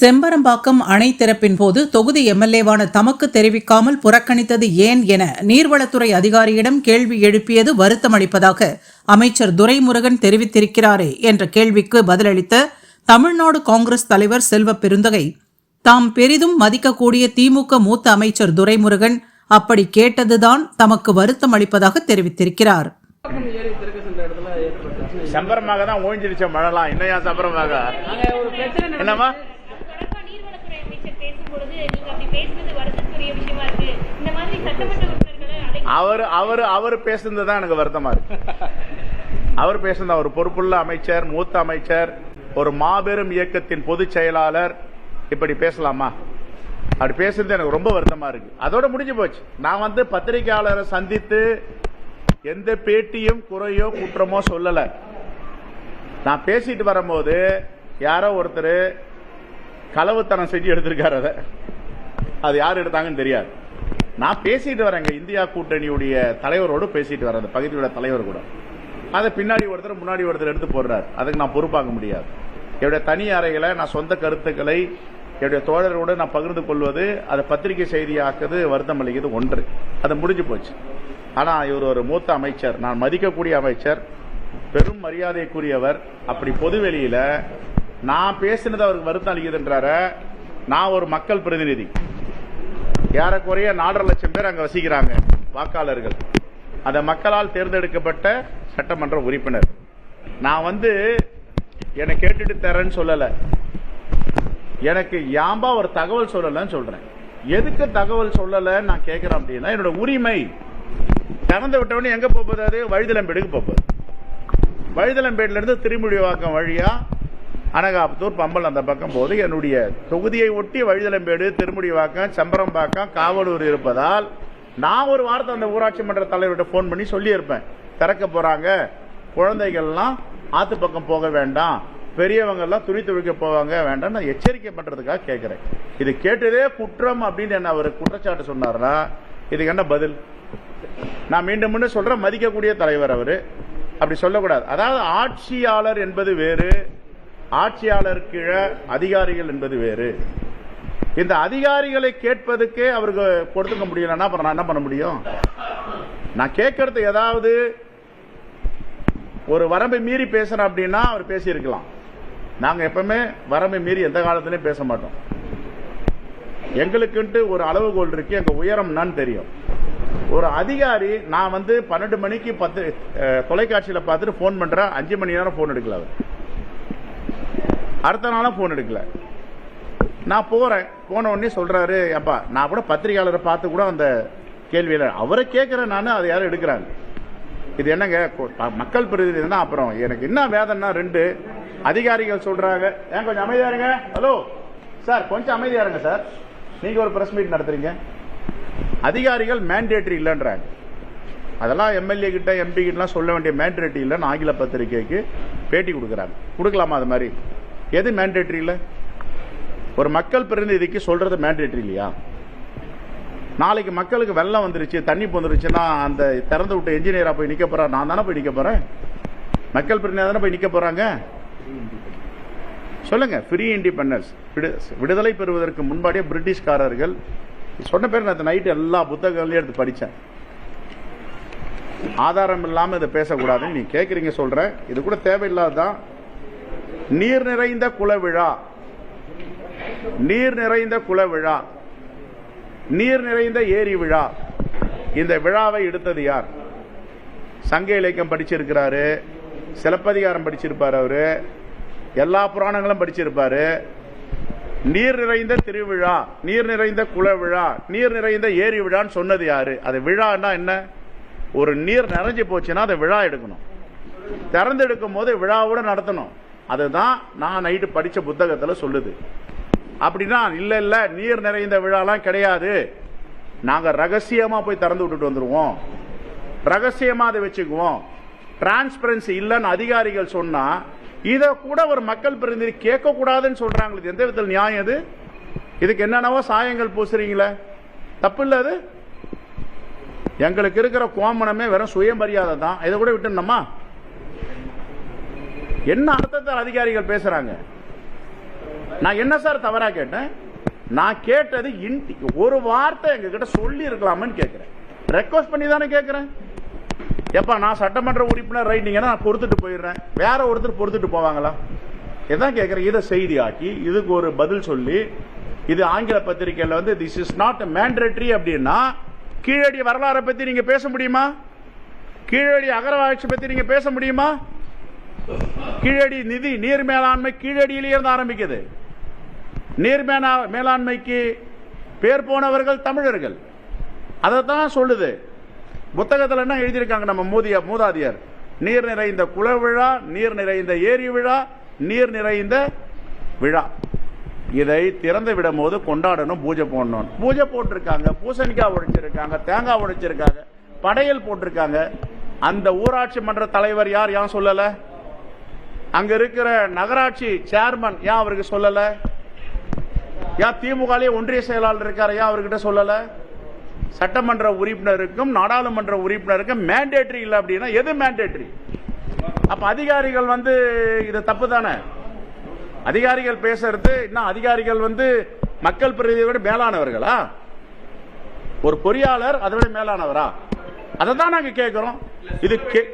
செம்பரம்பாக்கம் அணை திறப்பின் போது தொகுதி எம்எல்ஏவான தமக்கு தெரிவிக்காமல் புறக்கணித்தது ஏன் என நீர்வளத்துறை அதிகாரியிடம் கேள்வி எழுப்பியது வருத்தமளிப்பதாக அமைச்சர் துரைமுருகன் தெரிவித்திருக்கிறாரே என்ற கேள்விக்கு பதிலளித்த தமிழ்நாடு காங்கிரஸ் தலைவர் செல்வ பெருந்தகை தாம் பெரிதும் மதிக்கக்கூடிய திமுக மூத்த அமைச்சர் துரைமுருகன் அப்படி கேட்டதுதான் தமக்கு வருத்தம் அளிப்பதாக தெரிவித்திருக்கிறார். சம்பரமாக தான் ஓய்ஞ்சிருச்ச மழைலாம். என்னையா சம்பரமாக நாங்க அவர் அவர் அவர் பேசுனது தான் எனக்கு வருத்தமா இருக்கு. அவர் பேசுனது அவர் பொறுப்புள்ள அமைச்சர் மூத்த அமைச்சர் ஒரு மாபெரும் இயக்கத்தின் பொதுச் செயலாளர். இப்படி பேசலாமா? அப்படி பேசுறது எனக்கு ரொம்ப வருத்தமா இருக்கு. அதோட முடிஞ்சு போச்சு. நான் வந்து பத்திரிகையாளரை சந்தித்து எந்த பேட்டியும் குறையோ குற்றமோ சொல்லல. நான் பேசிட்டு வரும்போது யாரோ ஒருத்தர் களவுத்தனம் செஞ்சு எடுத்திருக்காரு அதை. அது யார் எடுத்தாங்கன்னு தெரியாது. நான் பேசிட்டு வரேங்க இந்தியா கூட்டணியுடைய தலைவரோடு பேசிட்டு வரேன் அந்த பகுதியோட தலைவர் கூட. அதை பின்னாடி ஒருத்தர் முன்னாடி ஒருத்தர் எடுத்து போடுறாரு. அதுக்கு நான் பொறுப்பாக முடியாது. என்னுடைய தனி அறைகளை நான் சொந்த கருத்துக்களை என்னுடைய தோழரோடு நான் பகிர்ந்து கொள்வது அதை பத்திரிகை செய்தியாக்குது வருத்தம் அளிக்கிறது ஒன்று. அது முடிஞ்சு போச்சு. ஆனால் இவர் ஒரு மூத்த அமைச்சர். நான் மதிக்கக்கூடிய அமைச்சர். பெரும் மரியாதைக்குரியவர். அப்படி பொதுவெளியில நான் பேசினது அவருக்கு வருத்தம் அளிக்குதுன்றார நான் ஒரு மக்கள் பிரதிநிதி. ஏறக்குறைய நாலரை லட்சம் பேர் அங்க வசிக்கிறாங்க வாக்காளர்கள். அந்த மக்களால் தேர்ந்தெடுக்கப்பட்ட சட்டமன்ற உறுப்பினர். நான் வந்து என்னை கேட்டுட்டு தரேன்னு சொல்லல. எனக்கு யாம்பா ஒரு தகவல் சொல்லலன்னு சொல்றேன். எதுக்கு தகவல் சொல்லலன்னு நான் கேட்கிறேன் அப்படின்னா என்னோட உரிமை திறந்து விட்டவொடனே எங்க போகுது அது? வழுதலம்பேடுக்கு போகுது. வழுதலம்பேடுல இருந்து திருமுடிவாக்கம் வழியா அனகாபுத்தூர் பம்பல் அந்த பக்கம் போது என்னுடைய தொகுதியை ஒட்டி வழுதலம்பேடு திருமுடிவாக்கம் செம்பரம்பாக்கம் காவலூர் இருப்பதால் நான் ஒரு வாரத்தை அந்த ஊராட்சி மன்ற தலைவர்கிட்ட ஃபோன் பண்ணி சொல்லியிருப்பேன். திறக்க போகிறாங்க குழந்தைகள்லாம் ஆத்து பக்கம் போக வேண்டாம். பெரியவங்கெல்லாம் துணி துவைக்க போவாங்க வேண்டாம் நான் எச்சரிக்கை பண்ணுறதுக்காக கேட்குறேன். இது கேட்டதே குற்றம் அப்படின்னு என்ன அவர் குற்றச்சாட்டு சொன்னார்னா இதுக்கு என்ன பதில்? நான் மீண்டும் மீண்டும் சொல்கிறேன் மதிக்கக்கூடிய தலைவர் அவர். அப்படி சொல்லக்கூடாது. அதாவது ஆட்சியாளர் என்பது வேறு ஆட்சியாளர் கீழே அதிகாரிகள் என்பது வேறு. இந்த அதிகாரிகளை கேட்பதுக்கே அவருக்கு கொடுத்துக்க முடியலன்னா அப்புறம் நான் என்ன பண்ண முடியும்? நான் கேட்கறது ஏதாவது ஒரு வரம்பை மீறி பேசுறேன் அப்படின்னா அவர் பேசியிருக்கலாம். நாங்கள் எப்பவுமே வரம்பை மீறி எந்த காலத்திலையும் பேச மாட்டோம். எங்களுக்குன்ட்டு ஒரு அளவுகோல் இருக்கு. எங்க உயரம் தெரியும். ஒரு அதிகாரி நான் வந்து பன்னெண்டு மணிக்கு பத்து தொலைக்காட்சியில் பார்த்துட்டு ஃபோன் பண்ணுறேன் அஞ்சு மணி நேரம் ஃபோன் எடுக்கல அவர். அடுத்த நாளும் ஃபோன் எடுக்கல. நான் போறேன். போன உடனே சொல்றாரு அப்பா நான் கூட பத்திரிகையாளரை பார்த்து கூட அந்த கேள்வியில அவரை கேட்கிறேன் நான் அதை யாரும் எடுக்கிறாங்க. இது என்னங்க மக்கள் பிரதிநிதினா அப்புறம். எனக்கு என்ன வேதம்னா ரெண்டு அதிகாரிகள் சொல்றாங்க. ஏன் கொஞ்சம் அமைதியா இருங்க. ஹலோ சார் கொஞ்சம் அமைதியா இருங்க சார். நீங்க ஒரு பிரஸ் மீட் நடத்துறீங்க. அதிகாரிகள் மேண்டேட்ரி இல்லைன்றாங்க. அதெல்லாம் எம்எல்ஏ கிட்ட எம்பி கிட்டலாம் சொல்ல வேண்டிய மேண்டேட்ரி இல்லைன்னு ஆங்கில பத்திரிகைக்கு பேட்டி கொடுக்குறாங்க. கொடுக்கலாமா அது மாதிரி? எது மேண்டேட்டரி இல்லை? ஒரு மக்கள் பிரதிநிதிக்கு சொல்றது மேண்டேட்டரி இல்லையா? நாளைக்கு மக்களுக்கு வெள்ளம் வந்துருச்சு தண்ணி போந்துருச்சுன்னா அந்த திறந்து விட்ட இன்ஜினியரா போய் நிக்க போறா நான் தானே போய் நிக்க போறேன்? மக்கள் பிரதிநிதி தானே போய் நிக்க போறாங்க? சொல்லுங்க ஃப்ரீ இண்டிபெண்டன்ஸ் விடுதலை பெறுவதற்கு முன்பாடியே பிரிட்டிஷ்காரர்கள் சொன்ன பேர் நான் நைட்டு எல்லா புத்தகங்களையும் எடுத்து படித்தேன் ஆதாரம் இல்லாமல் இதை பேசக்கூடாதுன்னு நீ கேட்குறீங்க சொல்கிறேன் இது கூட தேவையில்லாதான் நீர் நிறைந்த குலவிழா நீர் நிறைந்த குலவிழா நீர் நிறைந்த ஏரி விழா. இந்த விழாவை எடுத்தது யார்? சங்க இலக்கியம் படிச்சிருக்கிறாரு. சிலப்பதிகாரம் படிச்சிருப்பார் அவரு. எல்லா புராணங்களும் படிச்சிருப்பாரு. நீர் நிறைந்த திருவிழா நீர் நிறைந்த குல விழா நீர் நிறைந்த ஏரி விழான்னு சொன்னது யாரு? அது விழான்னா என்ன? ஒரு நீர் நிறைஞ்சு போச்சுன்னா அதை விழா எடுக்கணும். திறந்து எடுக்கும் போது விழாவோட நடத்தணும். அதுதான் நான் நைட்டு படித்த புத்தகத்தில் சொல்லுது. அப்படின்னா இல்லை இல்லை நீர் நிறைந்த விழாலாம் கிடையாது. நாங்கள் ரகசியமாக போய் திறந்து விட்டுட்டு வந்துடுவோம் ரகசியமாக அதை வச்சுக்குவோம். டிரான்ஸ்பரன்சி இல்லைன்னு அதிகாரிகள் சொன்னால் இதை கூட ஒரு மக்கள் பிரதிநிதி கேட்கக்கூடாதுன்னு கூடாதுன்னு இது எந்த விதத்தில் நியாயம் இது? இதுக்கு என்னென்னவோ சாயங்கள் பூசுறீங்களே. தப்பு இல்லை அது? எங்களுக்கு இருக்கிற கோமணமே வெறும் சுயமரியாதை தான். இதை கூட விட்டுனோமா என்ன அர்த்தத்தில் அதிகாரிகள் பேசுறாங்க? நான் என்ன சார் தவறா கேட்டேன்? நான் கேட்டது இன்டி ஒரு வார்த்தை எங்க கிட்ட சொல்லி இருக்கலாமான்னு கேட்கிறேன். ரெக்வஸ்ட் பண்ணி தானே கேட்கிறேன். எப்ப நான் சட்டமன்ற உறுப்பினர் ரைட்டிங்கன்னா நான் பொறுத்துட்டு போயிடுறேன். வேற ஒருத்தர் பொறுத்துட்டு போவாங்களா? இதான் கேட்கிறேன். இதை செய்தி ஆக்கி இதுக்கு ஒரு பதில் சொல்லி இது ஆங்கில பத்திரிகையில் வந்து திஸ் இஸ் நாட் மேண்டேட்டரி அப்படின்னா கீழடி வரலாறை பத்தி நீங்க பேச முடியுமா? கீழடி அகரவாய்ச்சி பத்தி நீங்க பேச முடியுமா? கீழடி நிதி நீர் மேலாண்மை கீழடியிலே இருந்து ஆரம்பிக்குது. நீர் மேலா- மேலாண்மைக்கு பேர் போனவர்கள் தமிழர்கள். அதை தான் சொல்லுது. புத்தகத்தில் என்ன எழுதியிருக்காங்க நம்ம மூதிய மூதாதியர்? நீர் நிறைந்த குல விழா நீர் நிறைந்த ஏரி விழா நீர் நிறைந்த விழா. இதை திறந்து விடும் போது கொண்டாடணும் பூஜை போடணும். பூஜை போட்டிருக்காங்க. பூசணிக்காய் உடைச்சிருக்காங்க தேங்காய் உடைச்சிருக்காங்க படையல் போட்டிருக்காங்க. அந்த ஊராட்சி மன்ற தலைவர் யார் யான் சொல்லலை? அங்க இருக்கிற நகராட்சி சேர்மன் ஏன் அவருக்கு சொல்லல? ஏன் திமுக ஒன்றிய செயலாளர் இருக்காரு ஏன் அவர்கிட்ட சொல்லல? சட்டமன்ற உறுப்பினருக்கும் நாடாளுமன்ற உறுப்பினருக்கும் மேண்டேட்ரி இல்லை அப்படின்னா எது மேண்டேட்ரி அப்ப அதிகாரிகள் வந்து இது தப்பு தானே? அதிகாரிகள் பேசுறது இன்னும் அதிகாரிகள் வந்து மக்கள் பிரதிநிதியை விட மேலானவர்களா? ஒரு பொறியாளர் அதை விட மேலானவரா? அதை தான் நாங்க கேட்கிறோம் இது கே-